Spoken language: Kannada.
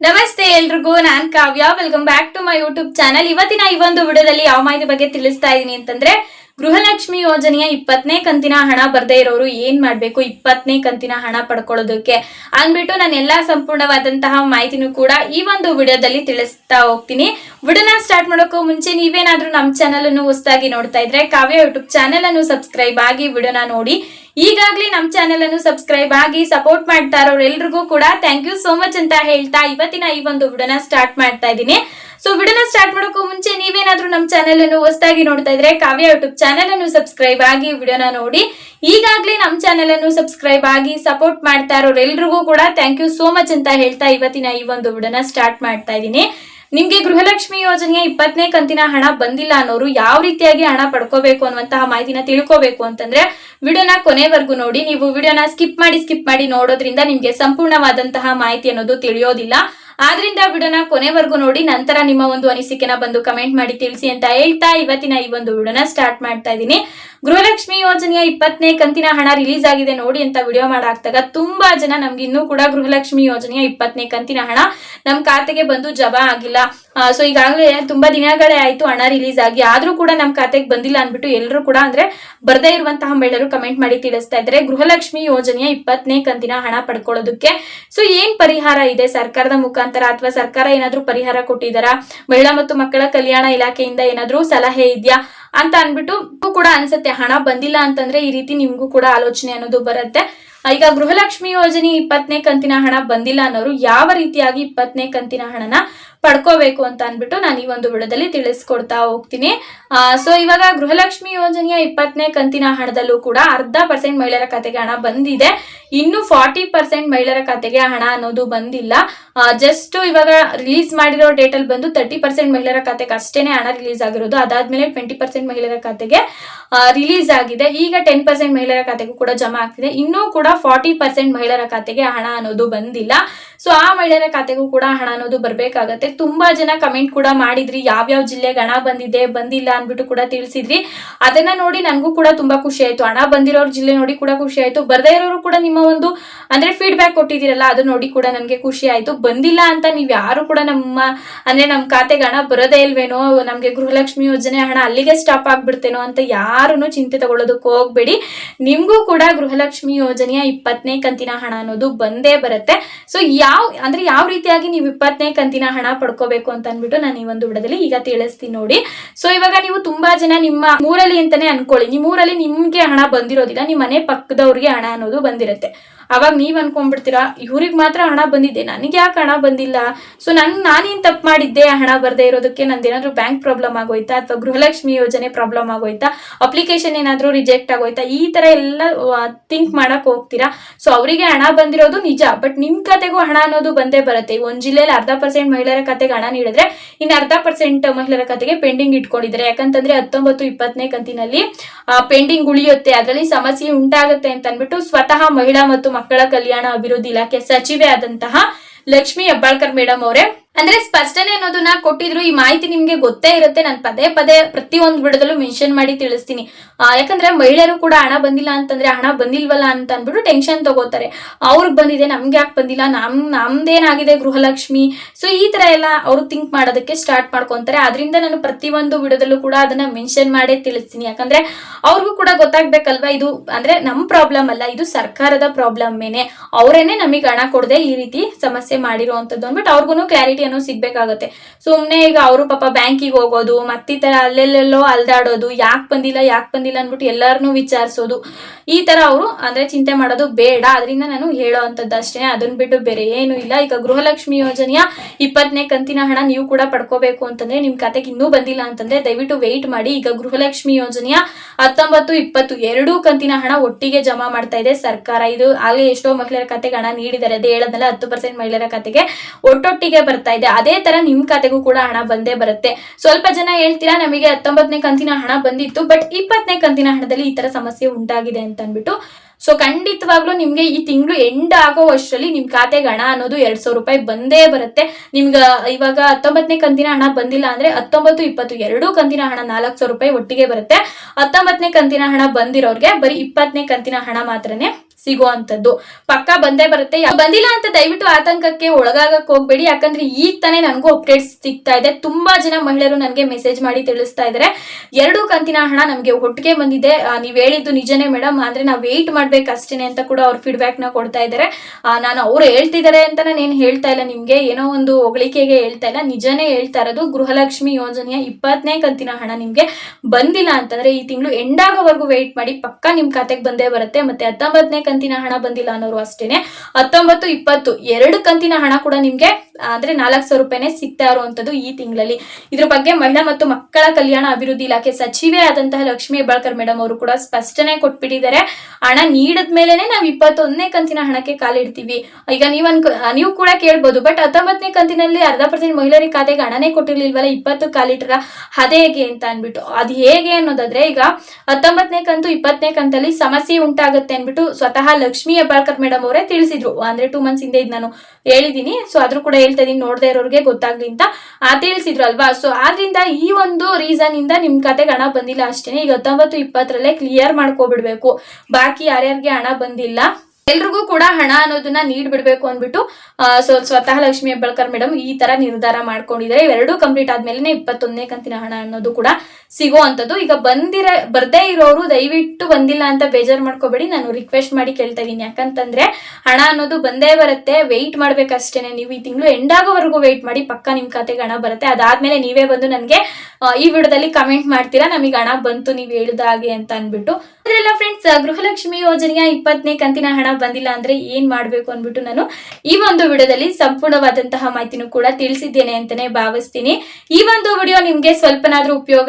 ನಮಸ್ತೆ ಎಲ್ರಿಗೂ, ನಾನ್ Kavya. Welcome back to my YouTube channel ಇವತ್ತಿನ ಈ ಒಂದು ವಿಡಿಯೋದಲ್ಲಿ ಯಾವ ಮಾಹಿತಿ ಬಗ್ಗೆ ತಿಳಿಸ್ತಾ ಇದೀನಿ ಅಂತಂದ್ರೆ, ಗೃಹಲಕ್ಷ್ಮಿ ಯೋಜನೆಯ ಇಪ್ಪತ್ತನೇ ಕಂತಿನ ಹಣ ಬರ್ದೇ ಇರೋರು ಏನ್ ಮಾಡ್ಬೇಕು? ಇಪ್ಪತ್ತನೇ ಕಂತಿನ ಹಣ ಪಡ್ಕೊಳ್ಳೋದಕ್ಕೆ. ಅಂದ್ಬಿಟ್ಟು ನಾನು ಎಲ್ಲಾ ಸಂಪೂರ್ಣವಾದಂತಹ ಮಾಹಿತಿನೂ ಕೂಡ ಈ ಒಂದು ವಿಡಿಯೋದಲ್ಲಿ ತಿಳಿಸ್ತಾ ಹೋಗ್ತೀನಿ. ವಿಡಿಯೋನ ಸ್ಟಾರ್ಟ್ ಮಾಡೋಕ್ಕೂ ಮುಂಚೆ ನೀವೇನಾದ್ರೂ ನಮ್ಮ ಚಾನಲ್ ಅನ್ನು ಹೊಸದಾಗಿ ನೋಡ್ತಾ ಇದ್ರೆ ಕಾವ್ಯ ಯೂಟ್ಯೂಬ್ ಚಾನಲ್ ಅನ್ನು ಸಬ್ಸ್ಕ್ರೈಬ್ ಆಗಿ ವಿಡಿಯೋನ ನೋಡಿ. ಈಗಾಗಲೇ ನಮ್ಮ ಚಾನೆಲ್ ಅನ್ನು ಸಬ್ಸ್ಕ್ರೈಬ್ ಆಗಿ ಸಪೋರ್ಟ್ ಮಾಡ್ತಾ ಇರೋರು ಎಲ್ರಿಗೂ ಕೂಡ ಥ್ಯಾಂಕ್ ಯು ಸೋ ಮಚ್ ಅಂತ ಹೇಳ್ತಾ ಇವತ್ತಿನ ಈ ಒಂದು ವಿಡಿಯೋನ ಸ್ಟಾರ್ಟ್ ಮಾಡ್ತಾ ಇದ್ದೀನಿ. ಸೊ ವಿಡಿಯೋನ ಸ್ಟಾರ್ಟ್ ಮಾಡೋಕ್ಕೂ ಮುಂಚೆ ನೀವೇನಾದ್ರೂ ನಮ್ಮ ಚಾನೆಲ್ ಅನ್ನು ಹೊಸದಾಗಿ ನೋಡ್ತಾ ಇದ್ರೆ ಕಾವ್ಯ ಯೂಟ್ಯೂಬ್ ಚಾನೆಲ್ ಅನ್ನು ಸಬ್ಸ್ಕ್ರೈಬ್ ಆಗಿ ವಿಡಿಯೋನ ನೋಡಿ. ಈಗಾಗಲೇ ನಮ್ಮ ಚಾನೆಲ್ ಅನ್ನು ಸಬ್ಸ್ಕ್ರೈಬ್ ಆಗಿ ಸಪೋರ್ಟ್ ಮಾಡ್ತಾ ಇರೋರೆಲ್ರಿಗೂ ಕೂಡ ಥ್ಯಾಂಕ್ ಯು ಸೋ ಮಚ್ ಅಂತ ಹೇಳ್ತಾ ಇವತ್ತಿನ ಈ ಒಂದು ವಿಡಿಯೋನ ಸ್ಟಾರ್ಟ್ ಮಾಡ್ತಾ ಇದ್ದೀನಿ. ನಿಮ್ಗೆ ಗೃಹಲಕ್ಷ್ಮಿ ಯೋಜನೆಯ ಇಪ್ಪತ್ತನೇ ಕಂತಿನ ಹಣ ಬಂದಿಲ್ಲ ಅನ್ನೋರು ಯಾವ ರೀತಿಯಾಗಿ ಹಣ ಪಡ್ಕೋಬೇಕು ಅನ್ನುವಂತಹ ಮಾಹಿತಿನ ತಿಳ್ಕೋಬೇಕು ಅಂತಂದ್ರೆ ವಿಡಿಯೋನ ಕೊನೆವರೆಗೂ ನೋಡಿ. ನೀವು ವಿಡಿಯೋನ ಸ್ಕಿಪ್ ಮಾಡಿ ಸ್ಕಿಪ್ ಮಾಡಿ ನೋಡೋದ್ರಿಂದ ನಿಮ್ಗೆ ಸಂಪೂರ್ಣವಾದಂತಹ ಮಾಹಿತಿ ಅನ್ನೋದು ತಿಳಿಯೋದಿಲ್ಲ. ಆದ್ರಿಂದ ವಿಡಿಯೋನ ಕೊನೆವರೆಗೂ ನೋಡಿ, ನಂತರ ನಿಮ್ಮ ಒಂದು ಅನಿಸಿಕೆನ ಬಂದು ಕಮೆಂಟ್ ಮಾಡಿ ತಿಳಿಸಿ ಅಂತ ಹೇಳ್ತಾ ಇವತ್ತಿನ ಈ ಒಂದು ವಿಡಿಯೋನ ಸ್ಟಾರ್ಟ್ ಮಾಡ್ತಾ ಇದ್ದೀನಿ. ಗೃಹಲಕ್ಷ್ಮಿ ಯೋಜನೆಯ ಇಪ್ಪತ್ತನೇ ಕಂತಿನ ಹಣ ರಿಲೀಸ್ ಆಗಿದೆ ನೋಡಿ ಅಂತ ವಿಡಿಯೋ ಮಾಡಾಕ್ದಾಗ ತುಂಬಾ ಜನ ನಮ್ಗೆ ಇನ್ನೂ ಕೂಡ ಗೃಹಲಕ್ಷ್ಮಿ ಯೋಜನೆಯ ಇಪ್ಪತ್ತನೇ ಕಂತಿನ ಹಣ ನಮ್ ಖಾತೆಗೆ ಬಂದು ಜಮಾ ಆಗಿಲ್ಲ. ಸೊ ಈಗಾಗಲೇ ತುಂಬಾ ದಿನಗಳೇ ಆಯ್ತು ಹಣ ರಿಲೀಸ್ ಆಗಿ. ಆದ್ರೂ ಕೂಡ ನಮ್ ಖಾತೆಗೆ ಬಂದಿಲ್ಲ ಅನ್ಬಿಟ್ಟು ಎಲ್ಲರೂ ಕೂಡ ಅಂದ್ರೆ ಬರ್ದೇ ಇರುವಂತಹ ಮಹಿಳೆಯರು ಕಮೆಂಟ್ ಮಾಡಿ ತಿಳಿಸ್ತಾ ಇದ್ದಾರೆ. ಗೃಹಲಕ್ಷ್ಮಿ ಯೋಜನೆಯ ಇಪ್ಪತ್ತನೇ ಕಂತಿನ ಹಣ ಪಡ್ಕೊಳ್ಳೋದಕ್ಕೆ. ಸೊ ಏನ್ ಪರಿಹಾರ ಇದೆ? ಸರ್ಕಾರದ ಮುಖಾಂತರ ಅಥವಾ ಸರ್ಕಾರ ಏನಾದ್ರೂ ಪರಿಹಾರ ಕೊಟ್ಟಿದಾರ ಮಹಿಳಾ ಮತ್ತು ಮಕ್ಕಳ ಕಲ್ಯಾಣ ಇಲಾಖೆಯಿಂದ ಏನಾದ್ರೂ ಸಲಹೆ ಇದೆಯಾ? ಅಂತ ಅನ್ಬಿಟ್ಟು ಕೂಡ ಅನ್ಸುತ್ತೆ. ಹಣ ಬಂದಿಲ್ಲ ಅಂತಂದ್ರೆ ಈ ರೀತಿ ನಿಮ್ಗೂ ಕೂಡ ಆಲೋಚನೆ ಅನ್ನೋದು ಬರುತ್ತೆ. ಈಗ ಗೃಹಲಕ್ಷ್ಮಿ ಯೋಜನೆ ಇಪ್ಪತ್ತನೇ ಕಂತಿನ ಹಣ ಬಂದಿಲ್ಲ ಅನ್ನೋರು ಯಾವ ರೀತಿಯಾಗಿ ಇಪ್ಪತ್ತನೇ ಕಂತಿನ ಹಣನ ಪಡ್ಕೋಬೇಕು ಅಂತ ಅಂದ್ಬಿಟ್ಟು ನಾನು ಈ ಒಂದು ವಿಡಿಯೋದಲ್ಲಿ ತಿಳಿಸ್ಕೊಡ್ತಾ ಹೋಗ್ತೀನಿ. ಸೊ ಇವಾಗ ಗೃಹಲಕ್ಷ್ಮಿ ಯೋಜನೆಯ ಇಪ್ಪತ್ತನೇ ಕಂತಿನ ಹಣದಲ್ಲೂ ಕೂಡ ಅರ್ಧ ಪರ್ಸೆಂಟ್ ಮಹಿಳೆಯರ ಖಾತೆಗೆ ಹಣ ಬಂದಿದೆ. ಇನ್ನು ಫಾರ್ಟಿ ಪರ್ಸೆಂಟ್ ಮಹಿಳೆಯರ ಖಾತೆಗೆ ಹಣ ಅನ್ನೋದು ಬಂದಿಲ್ಲ. ಜಸ್ಟ್ ಇವಾಗ ರಿಲೀಸ್ ಮಾಡಿರೋ ಡೇಟ್ ಅಲ್ಲಿ ಬಂದು ತರ್ಟಿ ಪರ್ಸೆಂಟ್ ಮಹಿಳೆಯರ ಖಾತೆಗೆ ಅಷ್ಟೇನೆ ಹಣ ರಿಲೀಸ್ ಆಗಿರೋದು. ಅದಾದ್ಮೇಲೆ ಟ್ವೆಂಟಿ ಪರ್ಸೆಂಟ್ ಮಹಿಳೆಯರ ಖಾತೆಗೆ ರಿಲೀಸ್ ಆಗಿದೆ. ಈಗ ಟೆನ್ ಪರ್ಸೆಂಟ್ ಮಹಿಳೆಯರ ಖಾತೆಗೂ ಕೂಡ ಜಮಾ ಆಗ್ತಿದೆ. ಇನ್ನೂ ಕೂಡ ಫಾರ್ಟಿ ಪರ್ಸೆಂಟ್ ಮಹಿಳೆಯರ ಖಾತೆಗೆ ಹಣ ಅನ್ನೋದು ಬಂದಿಲ್ಲ. ಸೊ ಆ ಮಹಿಳೆಯರ ಖಾತೆಗೂ ಕೂಡ ಹಣ ಅನ್ನೋದು ಬರ್ಬೇಕಾಗತ್ತೆ. ತುಂಬಾ ಜನ ಕಮೆಂಟ್ ಕೂಡ ಮಾಡಿದ್ರಿ. ಯಾವ್ಯಾವ ಜಿಲ್ಲೆಗೆ ಹಣ ಬಂದಿದೆ, ಬಂದಿಲ್ಲ ಅಂದ್ಬಿಟ್ಟು ಕೂಡ ತಿಳಿಸಿದ್ರಿ. ಅದನ್ನ ನೋಡಿ ನನಗೂ ಕೂಡ ತುಂಬಾ ಖುಷಿ ಆಯ್ತು. ಹಣ ಬಂದಿರೋರ್ ಜಿಲ್ಲೆ ನೋಡಿ ಕೂಡ ಖುಷಿ ಆಯ್ತು. ಬರದೇ ಇರೋರು ಕೂಡ ನಿಮ್ಮ ಒಂದು ಅಂದ್ರೆ ಫೀಡ್ಬ್ಯಾಕ್ ಕೊಟ್ಟಿದ್ದೀರಲ್ಲ, ಅದು ನೋಡಿ ಕೂಡ ನನಗೆ ಖುಷಿ ಆಯ್ತು. ಬಂದಿಲ್ಲ ಅಂತ ನೀವು ಯಾರು ಕೂಡ ನಮ್ಮ, ಅಂದ್ರೆ ನಮ್ ಖಾತೆಗೆ ಹಣ ಬರೋದೇ ಇಲ್ವೇನೋ, ನಮ್ಗೆ ಗೃಹಲಕ್ಷ್ಮಿ ಯೋಜನೆ ಹಣ ಅಲ್ಲಿಗೆ ಸ್ಟಾಪ್ ಆಗ್ಬಿಡ್ತೇನೋ ಅಂತ ಯಾರು ಚಿಂತೆ ತಗೊಳ್ಳೋದಕ್ಕೆ ಹೋಗ್ಬೇಡಿ. ನಿಮ್ಗೂ ಕೂಡ ಗೃಹಲಕ್ಷ್ಮಿ ಯೋಜನೆಯ ಇಪ್ಪತ್ತನೇ ಕಂತಿನ ಹಣ ಅನ್ನೋದು ಬಂದೇ ಬರುತ್ತೆ. ಸೊ ಯಾವ, ಅಂದ್ರೆ ಯಾವ ರೀತಿಯಾಗಿ ನೀವು ಇಪ್ಪತ್ತನೇ ಕಂತಿನ ಹಣ ಪಡ್ಕೋಬೇಕು ಅಂತ ಅಂದ್ಬಿಟ್ಟು ನಾನು ಈ ಒಂದು ವಿಡದಲ್ಲಿ ಈಗ ತಿಳಿಸ್ತೀನಿ ನೋಡಿ. ಸೊ ಇವಾಗ ನೀವು ತುಂಬಾ ಜನ ನಿಮ್ಮ ಊರಲ್ಲಿ ಅಂತಾನೆ ಅನ್ಕೊಳ್ಳಿ. ನಿಮ್ಮ ಊರಲ್ಲಿ ನಿಮ್ಗೆ ಹಣ ಬಂದಿರೋದಿಲ್ಲ ನಿಮ್ಮ ಮನೆ ಪಕ್ಕದವ್ರಿಗೆ ಹಣ ಅನ್ನೋದು ಬಂದಿರುತ್ತೆ. ಅವಾಗ ನೀವ್ ಅನ್ಕೊಂಡ್ಬಿಡ್ತೀರಾ? ಇವ್ರಿಗೆ ಮಾತ್ರ ಹಣ ಬಂದಿದೆ. ನನಗೆ ಯಾಕೆ ಹಣ ಬಂದಿಲ್ಲ? ಸೊ ನನ್, ನಾನೇನ್ ತಪ್ಪು ಮಾಡಿದ್ದೆ ಹಣ ಬರದೆ ಇರೋದಕ್ಕೆ ನಂದೇನಾದ್ರೂ ಬ್ಯಾಂಕ್ ಪ್ರಾಬ್ಲಮ್ ಆಗೋಯ್ತಾ ಅಥವಾ ಗೃಹಲಕ್ಷ್ಮಿ ಯೋಜನೆ ಪ್ರಾಬ್ಲಮ್ ಆಗೋಯ್ತಾ? ಅಪ್ಲಿಕೇಶನ್ ಏನಾದ್ರೂ ರಿಜೆಕ್ಟ್ ಆಗೋಯ್ತಾ? ಈ ತರ ಎಲ್ಲ ಥಿಂಕ್ ಮಾಡಕ್ ಹೋಗ್ತೀರಾ? ಸೊ ಅವರಿಗೆ ಹಣ ಬಂದಿರೋದು ನಿಜ. ಬಟ್ ನಿಮ್ ಕತೆಗೂ ಹಣ ಅನ್ನೋದು ಬಂದೇ ಬರುತ್ತೆ. ಈಗ ಒಂದ್ ಜಿಲ್ಲೆಯಲ್ಲಿ ಅರ್ಧ ಪರ್ಸೆಂಟ್ ಮಹಿಳೆಯರ ಕತೆಗೆ ಹಣ ನೀಡಿದ್ರೆ ಇನ್ನು ಅರ್ಧ ಪರ್ಸೆಂಟ್ ಮಹಿಳೆಯರ ಕತೆಗೆ ಪೆಂಡಿಂಗ್ ಇಟ್ಕೊಂಡಿದ್ದಾರೆ. ಯಾಕಂತಂದ್ರೆ ಹತ್ತೊಂಬತ್ತು ಇಪ್ಪತ್ತನೇ ಕಂತಿನಲ್ಲಿ ಪೆಂಡಿಂಗ್ ಉಳಿಯುತ್ತೆ. ಅದರಲ್ಲಿ ಸಮಸ್ಯೆ ಉಂಟಾಗುತ್ತೆ ಅಂತ ಅಂದ್ಬಿಟ್ಟು ಸ್ವತಃ ಮಹಿಳಾ ಮತ್ತು ಮಕ್ಕಳ ಕಲ್ಯಾಣ ಅಭಿವೃದ್ಧಿ ಇಲಾಖೆ ಸಚಿವೆ ಆದಂತಹ ಲಕ್ಷ್ಮಿ ಹೆಬ್ಬಾಳ್ಕರ್ ಮೇಡಮ್ ಅವರೇ. ಅಂದ್ರೆ ಸ್ಪಷ್ಟನೆ ಅನ್ನೋದನ್ನ ಕೊಟ್ಟಿದ್ರು, ಈ ಮಾಹಿತಿ ನಿಮ್ಗೆ ಗೊತ್ತೇ ಇರುತ್ತೆ. ನಾನು ಪದೇ ಪದೇ ಪ್ರತಿಯೊಂದು ವಿಡದಲ್ಲೂ ಮೆನ್ಷನ್ ಮಾಡಿ ತಿಳಿಸ್ತೀನಿ. ಯಾಕಂದ್ರೆ ಮಹಿಳೆಯರು ಕೂಡ ಹಣ ಬಂದಿಲ್ಲ ಅಂತಂದ್ರೆ ಹಣ ಬಂದಿಲ್ವಲ್ಲ ಅಂತ ಅಂದ್ಬಿಟ್ಟು ಟೆನ್ಷನ್ ತಗೋತಾರೆ. ಅವ್ರಿಗೆ ಬಂದಿದೆ, ನಮ್ಗೆ ಯಾಕೆ ಬಂದಿಲ್ಲ? ನಮ್, ನಮ್ದೇನಾಗಿದೆ ಗೃಹಲಕ್ಷ್ಮಿ? ಸೊ ಈ ತರ ಎಲ್ಲ ಅವರು ಥಿಂಕ್ ಮಾಡೋದಕ್ಕೆ ಸ್ಟಾರ್ಟ್ ಮಾಡ್ಕೊಂತಾರೆ. ಅದರಿಂದ ನಾನು ಪ್ರತಿಯೊಂದು ವಿಡದಲ್ಲೂ ಕೂಡ ಅದನ್ನ ಮೆನ್ಷನ್ ಮಾಡೇ ತಿಳಿಸ್ತೀನಿ. ಯಾಕಂದ್ರೆ ಅವ್ರಿಗೂ ಕೂಡ ಗೊತ್ತಾಗ್ಬೇಕಲ್ವಾ? ಇದು ಅಂದ್ರೆ ನಮ್ ಪ್ರಾಬ್ಲಮ್ ಅಲ್ಲ, ಇದು ಸರ್ಕಾರದ ಪ್ರಾಬ್ಲಮ್ ಏನೇ. ಅವರೇನೆ ನಮಗೆ ಹಣ ಕೊಡದೆ ಈ ರೀತಿ ಸಮಸ್ಯೆ ಮಾಡಿರುವಂತದ್ದು ಅಂದ್ಬಿಟ್ಟು ಅವ್ರಿಗೂ ಕ್ಲಾರಿಟಿ ಅನ್ನೋ ಸಿಗ್ಬೇಕಾಗತ್ತೆ. ಸುಮ್ನೆ ಈಗ ಅವರು ಪಾಪ ಬ್ಯಾಂಕಿಗೆ ಹೋಗೋದು, ಮತ್ತಿತರ ಅಲ್ಲೆಲ್ಲೆಲ್ಲೋ ಅಲ್ದಾಡೋದು, ಯಾಕೆ ಬಂದಿಲ್ಲ ಯಾಕೆ ಬಂದಿಲ್ಲ ಅಂದ್ಬಿಟ್ಟು ಎಲ್ಲರನ್ನೂ ವಿಚಾರಿಸೋದು. ಈ ತರ ಅವರು ಅಂದ್ರೆ ಚಿಂತೆ ಮಾಡೋದು ಬೇಡ. ಅದರಿಂದ ನಾನು ಹೇಳೋ ಅಂತದ್ದು ಅಷ್ಟೇ. ಅದನ್ನ ಬಿಟ್ಟು ಬೇರೆ ಏನು ಇಲ್ಲ. ಈಗ ಗೃಹಲಕ್ಷ್ಮಿ ಯೋಜನೆಯ ಇಪ್ಪತ್ತನೇ ಕಂತಿನ ಹಣ ನೀವು ಕೂಡ ಪಡ್ಕೋಬೇಕು ಅಂತಂದ್ರೆ ನಿಮ್ ಖಾತೆಗೆ ಇನ್ನೂ ಬಂದಿಲ್ಲ ಅಂತಂದ್ರೆ ದಯವಿಟ್ಟು ವೆಯ್ಟ್ ಮಾಡಿ. ಈಗ ಗೃಹಲಕ್ಷ್ಮಿ ಯೋಜನೆಯ ಹತ್ತೊಂಬತ್ತು, ಇಪ್ಪತ್ತು ಎರಡೂ ಕಂತಿನ ಹಣ ಒಟ್ಟಿಗೆ ಜಮಾ ಮಾಡ್ತಾ ಇದೆ ಸರ್ಕಾರ. ಇದು ಆಗಲೇ ಎಷ್ಟೋ ಮಹಿಳೆಯರ ಖಾತೆಗೆ ಹಣ ನೀಡಿದ್ದಾರೆ. ಅದೇ ಹೇಳದಲ್ಲ ಹತ್ತು ಪರ್ಸೆಂಟ್ ಮಹಿಳೆಯರ ಖಾತೆಗೆ ಒಟ್ಟೊಟ್ಟಿಗೆ ಬರ್ತಾ ಅದೇ ತರ ನಿಮ್ ಖಾತೆಗೂ ಕೂಡ ಹಣ ಬಂದೇ ಬರುತ್ತೆ. ಸ್ವಲ್ಪ ಜನ ಹೇಳ್ತೀರಾ, ನಮಗೆ ಹತ್ತೊಂಬತ್ತನೇ ಕಂತಿನ ಹಣ ಬಂದಿತ್ತು, ಬಟ್ ಇಪ್ಪತ್ತನೇ ಕಂತಿನ ಹಣದಲ್ಲಿ ಈ ತರ ಸಮಸ್ಯೆ ಉಂಟಾಗಿದೆ ಅಂತ ಅಂದ್ಬಿಟ್ಟು ಸೊ ಖಂಡಿತವಾಗ್ಲೂ ನಿಮ್ಗೆ ಈ ತಿಂಗಳು ಎಂಡ್ ಆಗೋ ವರ್ಷದಲ್ಲಿ ನಿಮ್ ಖಾತೆಗೆ ಹಣ ಅನ್ನೋದು ಎರಡ್ ಸಾವಿರ ರೂಪಾಯಿ ಬಂದೇ ಬರುತ್ತೆ. ನಿಮ್ಗೆ, ಇವಾಗ ಹತ್ತೊಂಬತ್ತನೇ ಕಂತಿನ ಹಣ ಬಂದಿಲ್ಲ ಅಂದ್ರೆ ಹತ್ತೊಂಬತ್ತು, ಇಪ್ಪತ್ತು ಎರಡೂ ಕಂತಿನ ಹಣ ನಾಲ್ಕು ಸಾವಿರ ರೂಪಾಯಿ ಒಟ್ಟಿಗೆ ಬರುತ್ತೆ. ಹತ್ತೊಂಬತ್ತನೇ ಕಂತಿನ ಹಣ ಬಂದಿರೋರ್ಗೆ ಬರೀ ಇಪ್ಪತ್ತನೇ ಕಂತಿನ ಹಣ ಮಾತ್ರನೇ ಸಿಗುವಂತದ್ದು ಪಕ್ಕ ಬಂದೇ ಬರುತ್ತೆ. ಬಂದಿಲ್ಲ ಅಂತ ದಯವಿಟ್ಟು ಆತಂಕಕ್ಕೆ ಒಳಗಾಗಕ್ಕೆ ಹೋಗ್ಬೇಡಿ. ಯಾಕಂದ್ರೆ ಈಗ ತಾನೇ ನನಗೂ ಅಪ್ಡೇಟ್ಸ್ ಸಿಗ್ತಾ ಇದೆ. ತುಂಬಾ ಜನ ಮಹಿಳೆಯರು ನನಗೆ ಮೆಸೇಜ್ ಮಾಡಿ ತಿಳಿಸ್ತಾ ಇದ್ದಾರೆ ಎರಡು ಕಂತಿನ ಹಣ ನಮಗೆ ಒಟ್ಟಿಗೆ ಬಂದಿದೆ. ನೀವು ಹೇಳಿದ್ದು ನಿಜನೇ ಮೇಡಮ್ ಆದ್ರೆ ನಾವು ವೇಟ್ ಮಾಡ್ಬೇಕು ಅಷ್ಟೇನೆ ಅಂತ ಕೂಡ ಅವ್ರ ಫೀಡ್ಬ್ಯಾಕ್ನ ಕೊಡ್ತಾ ಇದ್ದಾರೆ ನಾನು ಅವ್ರು ಹೇಳ್ತಿದ್ದಾರೆ ಅಂತ ನಾನು ಹೇಳ್ತಾ ಇಲ್ಲ ನಿಮ್ಗೆ. ಏನೋ ಒಂದು ಹೊಗಳಿಕೆಗೆ ಹೇಳ್ತಾ ಇಲ್ಲ. ನಿಜನೇ ಹೇಳ್ತಾ ಇರೋದು ಗೃಹಲಕ್ಷ್ಮಿ ಯೋಜನೆಯ ಇಪ್ಪತ್ತನೇ ಕಂತಿನ ಹಣ ನಿಮ್ಗೆ ಬಂದಿಲ್ಲ ಅಂತಂದ್ರೆ ಈ ತಿಂಗಳು ಎಂಡಾಗೋವರೆಗೂ ವೆಯ್ಟ್ ಮಾಡಿ. ಪಕ್ಕ ನಿಮ್ ಖಾತೆಗೆ ಬಂದೇ ಬರುತ್ತೆ. ಮತ್ತೆ ಹತ್ತೊಂಬತ್ತನೇ ಕಂತಿನ ಹಣ ಬಂದಿಲ್ಲ ಅನ್ನೋರು ಅಷ್ಟೇನೆ. ಹತ್ತೊಂಬತ್ತು, ಇಪ್ಪತ್ತು, ಎರಡು ಕಂತಿನ ಹಣ ಕೂಡ ನಿಮ್ಗೆ, ಅಂದ್ರೆ ನಾಲ್ಕು ಸಾವಿರ ರೂಪಾಯಿನೇ ಸಿಗ್ತಾ ಇರುವಂತದ್ದು ಈ ತಿಂಗಳಲ್ಲಿ. ಇದ್ರ ಬಗ್ಗೆ ಮಹಿಳಾ ಮತ್ತು ಮಕ್ಕಳ ಕಲ್ಯಾಣ ಅಭಿವೃದ್ಧಿ ಇಲಾಖೆ ಸಚಿವೆ ಆದಂತಹ ಲಕ್ಷ್ಮಿ ಹೆಬ್ಬಾಳ್ಕರ್ ಮೇಡಮ್ ಅವರು ಕೂಡ ಸ್ಪಷ್ಟನೆ ಕೊಟ್ಬಿಟ್ಟಿದ್ದಾರೆ. ಹಣ ನೀಡದ ಮೇಲೆನೆ ನಾವು ಇಪ್ಪತ್ತೊಂದನೇ ಕಂತಿನ ಹಣಕ್ಕೆ ಕಾಲಿಡ್ತೀವಿ ಈಗ ನೀವ್ ನೀವು ಕೂಡ ಕೇಳ್ಬೋದು, ಬಟ್ ಹತ್ತೊಂಬತ್ತನೇ ಕಂತಿನಲ್ಲಿ ಅರ್ಧ ಪರ್ಸೆಂಟ್ ಮಹಿಳೆಯರ ಖಾತೆಗೆ ಹಣನೇ ಕೊಟ್ಟಿರ್ಲಿಲ್ವಲ್ಲ, ಇಪ್ಪತ್ತು ಕಾಲಿಟ್ರ ಅದೇ ಹೇಗೆ ಅಂತ ಅನ್ಬಿಟ್ಟು, ಅದು ಹೇಗೆ ಅನ್ನೋದಾದ್ರೆ ಈಗ ಹತ್ತೊಂಬತ್ತನೇ ಕಂತು ಇಪ್ಪತ್ತನೇ ಕಂತಲ್ಲಿ ಸಮಸ್ಯೆ ಉಂಟಾಗುತ್ತೆ ಅನ್ಬಿಟ್ಟು ಸ್ವತಃ ಲಕ್ಷ್ಮೀ ಹೆಬ್ಬಾಳ್ಕರ್ ಮೇಡಮ್ ಅವರೇ ತಿಳಿಸಿದ್ರು. ಅಂದ್ರೆ ಟೂ ಮಂತ್ಸ್ ಹಿಂದೆ ಇದು ನಾನು ಹೇಳಿದೀನಿ. ಸೊ ಆದ್ರೂ ಕೂಡ ಹೇಳ್ತಾ ಇದೀನಿ, ನೋಡದೇ ಇರೋರಿಗೆ ಗೊತ್ತಾಗ್ಲಿ ಅಂತ. ಆ, ತಿಳಿಸಿದ್ರು ಅಲ್ವಾ? ಸೊ ಆದ್ರಿಂದ ಈ ಒಂದು ರೀಸನ್ ಇಂದ ನಿಮ್ ಖಾತೆಗೆ ಹಣ ಬಂದಿಲ್ಲ ಅಷ್ಟೇನೆ. ಈಗ ಹತ್ತೊಂಬತ್ತು ಇಪ್ಪತ್ತರಲ್ಲೇ ಕ್ಲಿಯರ್ ಮಾಡ್ಕೊಬಿಡ್ಬೇಕು. ಬಾಕಿ ಯಾರ್ಯಾರಿಗೆ ಹಣ ಬಂದಿಲ್ಲ, ಎಲ್ರಿಗೂ ಕೂಡ ಹಣ ಅನ್ನೋದನ್ನ ನೀಡ್ಬಿಡ್ಬೇಕು ಅಂದ್ಬಿಟ್ಟು ಸೊ, ಸ್ವತಃ ಲಕ್ಷ್ಮಿ ಹೆಬ್ಬಾಳ್ಕರ್ ಮೇಡಮ್ ಈ ತರ ನಿರ್ಧಾರ ಮಾಡ್ಕೊಂಡಿದ್ದಾರೆ. ಇವೆರಡೂ ಕಂಪ್ಲೀಟ್ ಆದ್ಮೇಲೆ ಇಪ್ಪತ್ತೊಂದನೇ ಕಂತಿನ ಹಣ ಅನ್ನೋದು ಕೂಡ ಸಿಗುವಂತದ್ದು ಈಗ ಬಂದಿರ, ಬರ್ದೇ ಇರೋರು ದಯವಿಟ್ಟು ಬಂದಿಲ್ಲ ಅಂತ ಬೇಜಾರು ಮಾಡ್ಕೋಬೇಡಿ. ನಾನು ರಿಕ್ವೆಸ್ಟ್ ಮಾಡಿ ಕೇಳ್ತಾ ಇದ್ದೀನಿ. ಯಾಕಂತಂದ್ರೆ ಹಣ ಅನ್ನೋದು ಬಂದೇ ಬರುತ್ತೆ. ವೆಯ್ಟ್ ಮಾಡ್ಬೇಕಷ್ಟೇನೆ. ನೀವು ಈ ತಿಂಗಳು ಎಂಡ್ ಆಗೋವರೆಗೂ ವೆಯ್ಟ್ ಮಾಡಿ. ಪಕ್ಕ ನಿಮ್ ಖಾತೆಗೆ ಹಣ ಬರುತ್ತೆ. ಅದಾದ್ಮೇಲೆ ನೀವೇ ಬಂದು ನನಗೆ ಈ ವಿಡಿಯೋದಲ್ಲಿ ಕಮೆಂಟ್ ಮಾಡ್ತೀರಾ? ನಮಗೆ ಹಣ ಬಂತು, ನೀವು ಹೇಳಿದ ಹಾಗೆ ಅಂತ ಅನ್ಬಿಟ್ಟು ಅದ್ರೆಲ್ಲ ಫ್ರೆಂಡ್ಸ್ ಗೃಹಲಕ್ಷ್ಮಿ ಯೋಜನೆಯ ಇಪ್ಪತ್ತನೇ ಕಂತಿನ ಹಣ ಬಂದಿಲ್ಲ ಅಂದ್ರೆ ಏನ್ ಮಾಡ್ಬೇಕು ಅಂದ್ಬಿಟ್ಟು ನಾನು ಈ ಒಂದು ವಿಡಿಯೋದಲ್ಲಿ ಸಂಪೂರ್ಣವಾದಂತಹ ಮಾಹಿತಿನೂ ಕೂಡ ತಿಳಿಸಿದ್ದೇನೆ ಅಂತಾನೆ ಭಾವಿಸ್ತೀನಿ. ಈ ಒಂದು ವಿಡಿಯೋ ನಿಮ್ಗೆ ಸ್ವಲ್ಪನಾದ್ರೂ ಉಪಯೋಗ